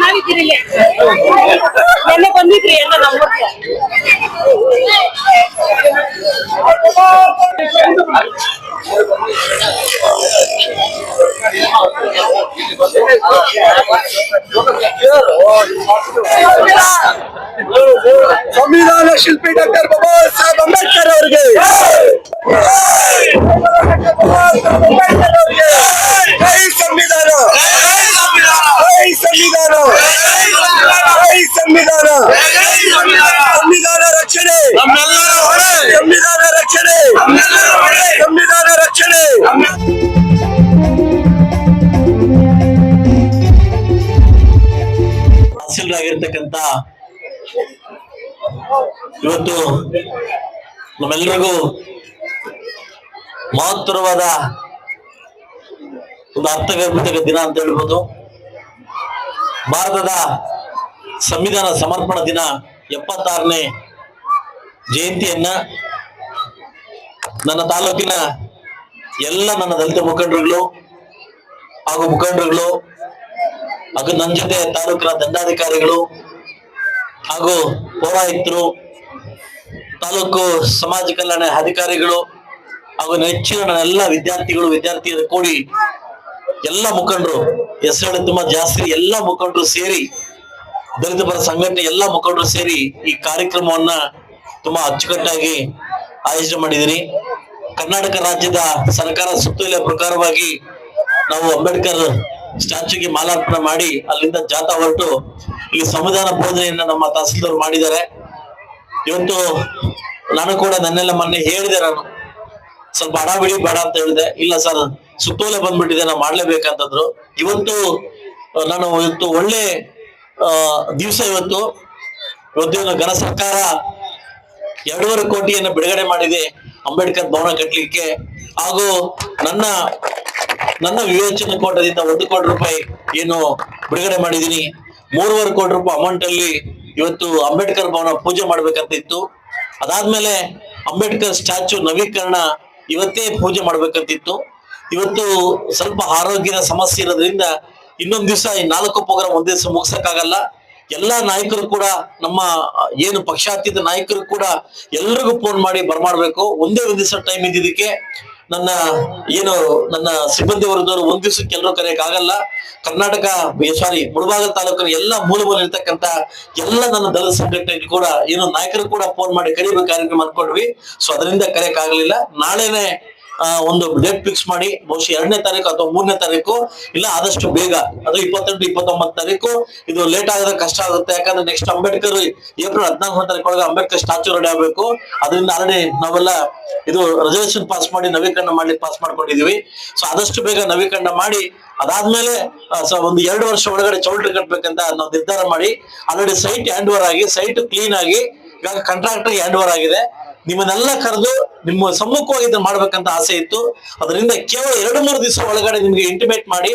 ನಾವಿದ್ದೀರಿ ಇಲ್ಲಿ ಎಲ್ಲ ಬಂದಿದ್ರಿ ಎಲ್ಲ ನಮ್ಮೂರ್ಗೆ ಸಂವಿಧಾನ ಶಿಲ್ಪಿ ಡಾಕ್ಟರ್ ಬಾಬಾ ಸಾಹೇಬ್ ಅಂಬೇಡ್ಕರ್ ಅವರಿಗೆ ಜೈ ಸಂವಿಧಾನ ಜೈ ಸಂವಿಧಾನ ಜೈ ಸಂವಿಧಾನ ಸಂವಿಧಾನ ರಕ್ಷಣೆ ಸಂವಿಧಾನ ರಕ್ಷಣೆ ಸಂವಿಧಾನ ರಕ್ಷಣೆ ತಹಸೀಲ್ದಾಗಿರ್ತಕ್ಕಂಥ ಇವತ್ತು ನಮ್ಮೆಲ್ಲರಿಗೂ ಮಹತ್ತರವಾದ ಒಂದು ಅರ್ಥಗರ್ಭಿತ ದಿನ ಅಂತ ಹೇಳ್ಬೋದು. ಭಾರತದ ಸಂವಿಧಾನ ಸಮರ್ಪಣಾ ದಿನ ಎಪ್ಪತ್ತಾರನೇ ಜಯಂತಿಯನ್ನ ನನ್ನ ತಾಲೂಕಿನ ಎಲ್ಲ ನನ್ನ ದಲಿತ ಮುಖಂಡರುಗಳು ಹಾಗೂ ಮುಖಂಡರುಗಳು ಹಾಗೂ ನನ್ನ ಜೊತೆ ತಾಲೂಕಿನ ದಂಡಾಧಿಕಾರಿಗಳು ಹಾಗೂ ಪೌರಾಯುಕ್ತರು, ತಾಲೂಕು ಸಮಾಜ ಕಲ್ಯಾಣ ಅಧಿಕಾರಿಗಳು ಹಾಗೂ ನೆಚ್ಚಿನ ಎಲ್ಲ ವಿದ್ಯಾರ್ಥಿಗಳು, ವಿದ್ಯಾರ್ಥಿಯರು ಕೂಡಿ ಎಲ್ಲ ಮುಖಂಡರು ಹೆಸರು ತುಂಬಾ ಜಾಸ್ತಿ ಎಲ್ಲ ಮುಖಂಡರು ಸೇರಿ, ದಲಿತ ಪರ ಸಂಘಟನೆ ಎಲ್ಲ ಮುಖಂಡರು ಸೇರಿ ಈ ಕಾರ್ಯಕ್ರಮವನ್ನ ತುಂಬಾ ಅಚ್ಚುಕಟ್ಟಾಗಿ ಆಯೋಜನೆ ಮಾಡಿದಿರಿ. ಕರ್ನಾಟಕ ರಾಜ್ಯದ ಸರ್ಕಾರ ಸುತ್ತೋಲೆಯ ಪ್ರಕಾರವಾಗಿ ನಾವು ಅಂಬೇಡ್ಕರ್ ಸ್ಟ್ಯಾಚ್ಯೂಗೆ ಮಾಲಾರ್ಪಣೆ ಮಾಡಿ ಅಲ್ಲಿಂದ ಜಾಥಾ ಹೊರಟು ಇಲ್ಲಿ ಸಂವಿಧಾನ ಬೋಧನೆಯನ್ನ ನಮ್ಮ ತಹಸೀಲ್ದಾರ್ ಮಾಡಿದ್ದಾರೆ. ಇವತ್ತು ನಾನು ಕೂಡ ನನ್ನೆಲ್ಲ ಮೊನ್ನೆ ಹೇಳಿದೆ ನಾನು. ಸ್ವಲ್ಪ ಹಣ ಬಿಡಿ, ಬೇಡ ಅಂತ ಹೇಳಿದೆ. ಇಲ್ಲ ಸರ್, ಸುತ್ತೋಲೆ ಬಂದ್ಬಿಟ್ಟಿದೆ ನಾವು ಮಾಡ್ಲೇಬೇಕಂತಂದ್ರು. ಇವತ್ತು ನಾನು ಇವತ್ತು ಒಳ್ಳೆ ದಿವಸ ಇವತ್ತು. ಇವತ್ತು ಘನ ಸರ್ಕಾರ ಎರಡೂವರೆ ಕೋಟಿಯನ್ನು ಬಿಡುಗಡೆ ಮಾಡಿದೆ ಅಂಬೇಡ್ಕರ್ ಭವನ ಕಟ್ಟಲಿಕ್ಕೆ. ಹಾಗೂ ನನ್ನ ನನ್ನ ವಿವೇಚನೆ ಕೋಟದಿಂದ ಒಂದು ಕೋಟಿ ರೂಪಾಯಿ ಏನು ಬಿಡುಗಡೆ ಮಾಡಿದೀನಿ ಮೂರುವರೆ ಕೋಟಿ ರೂಪಾಯಿ ಅಮೌಂಟ್ ಅಲ್ಲಿ ಇವತ್ತು ಅಂಬೇಡ್ಕರ್ ಭವನ ಪೂಜೆ ಮಾಡ್ಬೇಕಂತ ಇತ್ತು ಅದಾದ್ಮೇಲೆ ಅಂಬೇಡ್ಕರ್ ಸ್ಟ್ಯಾಚು ನವೀಕರಣ ಇವತ್ತೇ ಪೂಜೆ ಮಾಡ್ಬೇಕಂತಿತ್ತು. ಇವತ್ತು ಸ್ವಲ್ಪ ಆರೋಗ್ಯದ ಸಮಸ್ಯೆ ಇರೋದ್ರಿಂದ ಇನ್ನೊಂದ್ ದಿವಸ ಈ ನಾಲ್ಕು ಪ್ರೋಗ್ರಾಮ್ ಒಂದೇ ದಿವಸ ಮುಗ್ಸಕ್ಕಾಗಲ್ಲ. ಎಲ್ಲಾ ನಾಯಕರು ಕೂಡ ನಮ್ಮ ಏನು ಪಕ್ಷಾತೀತ ನಾಯಕರು ಕೂಡ ಎಲ್ರಿಗೂ ಫೋನ್ ಮಾಡಿ ಬರ್ಮಾಡ್ಬೇಕು. ಒಂದೇ ಒಂದ್ ದಿವಸ ಟೈಮ್ ಇದ್ದಿದ್ದಕ್ಕೆ ನನ್ನ ಏನು ನನ್ನ ಸಿಬ್ಬಂದಿ ವರ್ಗದವರು ಒಂದ್ ದಿವಸಕ್ಕೆ ಎಲ್ಲರೂ ಕರೆಯಕ್ ಆಗಲ್ಲ ಕರ್ನಾಟಕ ಸಾರಿ ಮುಳಬಾಗಲ್ ತಾಲೂಕಿನ ಎಲ್ಲ ಮೂಲ ಮೂಲ ಇರ್ತಕ್ಕಂತ ಎಲ್ಲ ನನ್ನ ದಲಿತ ಸಂಘಟನೆ ಕೂಡ ಏನು ನಾಯಕರು ಕೂಡ ಫೋನ್ ಮಾಡಿ ಕರಿಬೇಕು ಕಾರ್ಯಕ್ರಮ ಅನ್ಕೊಂಡ್ವಿ ಸೊ ಅದರಿಂದ ಕರೆಯಕ್ ಆಗ್ಲಿಲ್ಲ ನಾಳೆನೆ ಒಂದು ಡೇಟ್ ಫಿಕ್ಸ್ ಮಾಡಿ, ಬಹುಶಃ ಎರಡನೇ ತಾರೀಕು ಅಥವಾ ಮೂರನೇ ತಾರೀಕು, ಇಲ್ಲ ಆದಷ್ಟು ಬೇಗ, ಅದು ಇಪ್ಪತ್ತೆಂಟು, ಇಪ್ಪತ್ತೊಂಬತ್ತು ತಾರೀಕು, ಇದು ಲೇಟ್ ಆದ್ರೆ ಕಷ್ಟ ಆಗುತ್ತೆ. ಯಾಕಂದ್ರೆ ನೆಕ್ಸ್ಟ್ ಅಂಬೇಡ್ಕರ್ ಏಪ್ರಿಲ್ ಹದಿನಾಲ್ಕನೇ ತಾರೀಕು ಒಳಗೆ ಅಂಬೇಡ್ಕರ್ ಸ್ಟಾಚ್ಯೂ ರೆಡಿ ಆಗಬೇಕು. ಅದರಿಂದ ಆಲ್ರೆಡಿ ನಾವೆಲ್ಲ ಇದು ರಿಸರ್ವೇಶನ್ ಪಾಸ್ ಮಾಡಿ, ನವೀಕರಣ ಮಾಡ್ಲಿಕ್ಕೆ ಪಾಸ್ ಮಾಡ್ಕೊಂಡಿದೀವಿ ಸೊ ಆದಷ್ಟು ಬೇಗ ನವೀಕರಣ ಮಾಡಿ, ಅದಾದ್ಮೇಲೆ ಒಂದು ಎರಡು ವರ್ಷ ಒಳಗಡೆ ಚೌಲ್ಟ್ರಿ ಕಟ್ಬೇಕಂತ ನಾವು ನಿರ್ಧಾರ ಮಾಡಿ ಆಲ್ರೆಡಿ ಸೈಟ್ ಹ್ಯಾಂಡ್ ಆಗಿ ಸೈಟ್ ಕ್ಲೀನ್ ಆಗಿ ಇವಾಗ ಕಾಂಟ್ರಾಕ್ಟರ್ ಹ್ಯಾಂಡ್ ಓವರ್ ಆಗಿದೆ. ನಿಮ್ಮನ್ನೆಲ್ಲ ಕರೆದು ನಿಮ್ಮ ಸಮ್ಮುಖವಾಗಿ ಇದನ್ನ ಮಾಡ್ಬೇಕಂತ ಆಸೆ ಇತ್ತು. ಅದರಿಂದ ಕೇವಲ ಎರಡು, ಮೂರು ದಿವಸ ಒಳಗಡೆ ನಿಮ್ಗೆ ಇಂಟಿಮೇಟ್ ಮಾಡಿ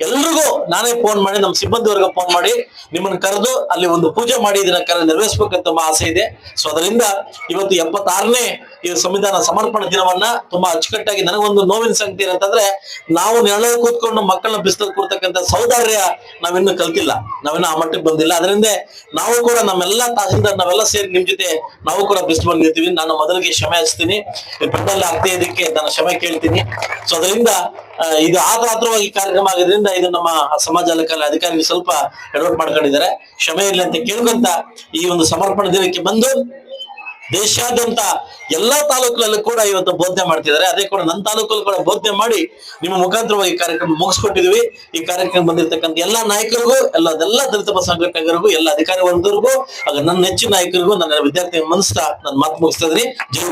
ಎಲ್ರಿಗೂ ನಾನೇ ಫೋನ್ ಮಾಡಿ ನಮ್ಮ ಸಿಬ್ಬಂದಿ ವರ್ಗ ಫೋನ್ ಮಾಡಿ, ನಿಮ್ಮನ್ನು ಕರೆದು ಅಲ್ಲಿ ಒಂದು ಪೂಜೆ ಮಾಡಿ, ಇದನ್ನ ಕರೆ ನೆರವೇರಿಸಬೇಕಂತ ತುಂಬಾ ಆಸೆ ಇದೆ. ಸೊ ಅದರಿಂದ ಇವತ್ತು ಎಪ್ಪತ್ತಾರನೇ ಈ ಸಂವಿಧಾನ ಸಮರ್ಪಣಾ ದಿನವನ್ನ ತುಂಬಾ ಅಚ್ಚುಕಟ್ಟಾಗಿ ನನಗೊಂದು ನೋವಿನ ಸಂಗತಿ ಏನಂತಂದ್ರೆ, ನಾವು ನೆರಳ ಕೂತ್ಕೊಂಡು ಮಕ್ಕಳನ್ನ ಬಿಸಿಲು ಕೂರ್ತಕ್ಕಂಥ ಸೌಂದರ್ಯ ನಾವಿನ್ನು ಕಲ್ತಿಲ್ಲ. ನಾವಿನ್ನು ಆ ಮಟ್ಟಕ್ಕೆ ಬಂದಿಲ್ಲ. ಅದರಿಂದ ನಾವು ಕೂಡ ನಮ್ಮೆಲ್ಲ ತಹಸೀಲ್ದಾರ್ ನಾವೆಲ್ಲ ಸೇರಿ ನಿಮ್ ಜೊತೆ ನಾವು ಕೂಡ ಬಿಸಿಲು ಬಂದಿರ್ತೀವಿ ನಾನು ಮೊದಲಿಗೆ ಕ್ಷಮೆ ಹಚ್ತೀನಿ. ಪೆಟ್ರೋಲ್ ಆಗ್ತೇ ಇದಕ್ಕೆ ನಾನು ಕ್ಷಮೆ ಕೇಳ್ತೀನಿ. ಸೊ ಅದರಿಂದ ಇದು ಆತರಾತ್ರವಾಗಿ ಕಾರ್ಯಕ್ರಮ ಆಗಿದ್ರಿಂದ ಇದು ನಮ್ಮ ಸಮಾಜ ಕಲೆ ಅಧಿಕಾರಿಗಳು ಸ್ವಲ್ಪ ಎಡವಟ್ ಮಾಡ್ಕೊಂಡಿದ್ದಾರೆ. ಕ್ಷಮೆ ಇರಲಿ ಅಂತ ಕೇಳ್ಕೊಂತ ಈ ಒಂದು ಸಮರ್ಪಣ ದಿನಕ್ಕೆ ಬಂದು ದೇಶಾದ್ಯಂತ ಎಲ್ಲಾ ತಾಲೂಕುಗಳಲ್ಲೂ ಕೂಡ ಇವತ್ತು ಬೋಧನೆ ಮಾಡ್ತಿದ್ದಾರೆ. ಅದೇ ಕೂಡ ನನ್ನ ತಾಲೂಕಲ್ಲಿ ಕೂಡ ಬೋಧನೆ ಮಾಡಿ ನಿಮ್ಮ ಮುಖಾಂತರವಾಗಿ ಕಾರ್ಯಕ್ರಮ ಮುಗಿಸ್ಕೊಟ್ಟಿದ್ವಿ ಈ ಕಾರ್ಯಕ್ರಮ ಬಂದಿರತಕ್ಕಂಥ ಎಲ್ಲಾ ನಾಯಕರಿಗೂ ಎಲ್ಲ ಎಲ್ಲ ದಲಿತ ಸಂಘಟನೆಗಳಿಗೂ ಎಲ್ಲ ಅಧಿಕಾರಿ ವರ್ಗದವರಿಗೂ ಹಾಗೆ ನನ್ನ ನೆಚ್ಚಿನ ನಾಯಕರಿಗೂ ನನ್ನ ವಿದ್ಯಾರ್ಥಿ ಮನಸ್ತಾ ನನ್ನ ಮಾತು ಮುಗಿಸ್ತಾ ಇದ್ದೀನಿ. ಜೈ